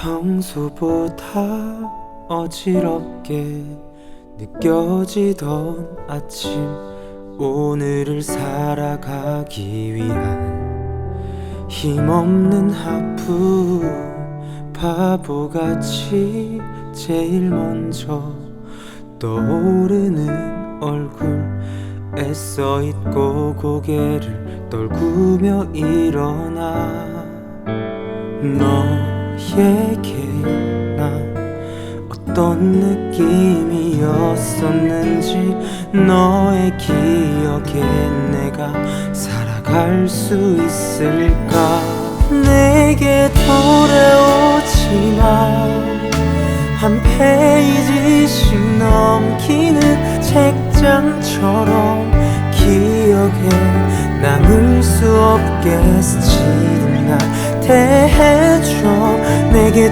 평소보다 어지럽게 느껴지던 아침 오늘을 살아가기 위한 힘없는 하품 바보같이 제일 먼저 떠오르는 얼굴. 애써 잊고 고개를 떨구며 일어나. 너 난 어떤 느낌이었었는지 너의 기억에 내가 살아갈 수 있을까? 내게 돌아오지만 한 페이지씩 넘기는 책장처럼 기억에 남을 수 없게 스치는 날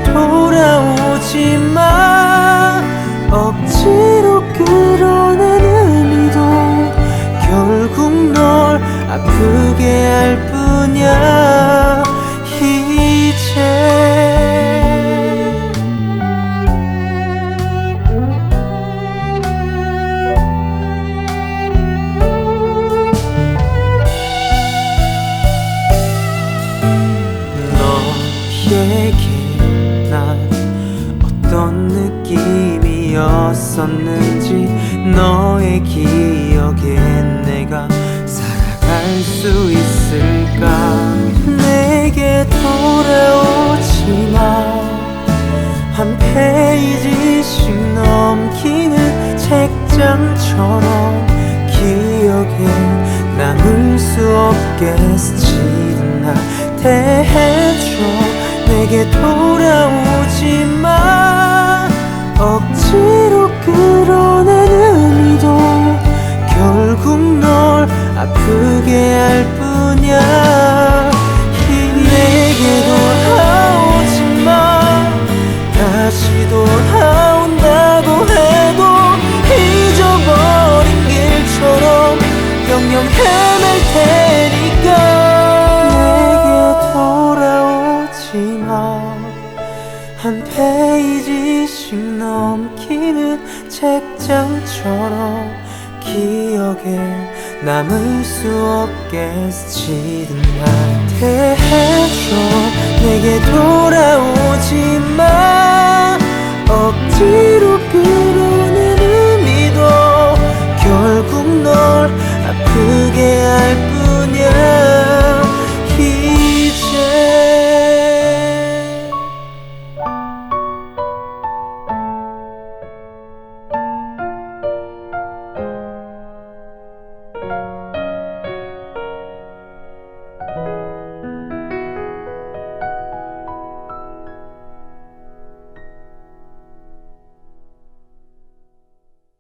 돌아오지 마 어떤 느낌이었었는지 너의 기억에 내가 살아갈 수 있을까? 내게 돌아오지만 한 페이지씩 넘기는 책장처럼 기억에 남을 수 스치는 날 대해줘. 내게 돌아오 테니까. 내게 돌아오지 마. 한 페이지씩 넘기는 책장처럼 기억에 남을 수 없게 스치는 날 대해줘. 내게 돌아오지 마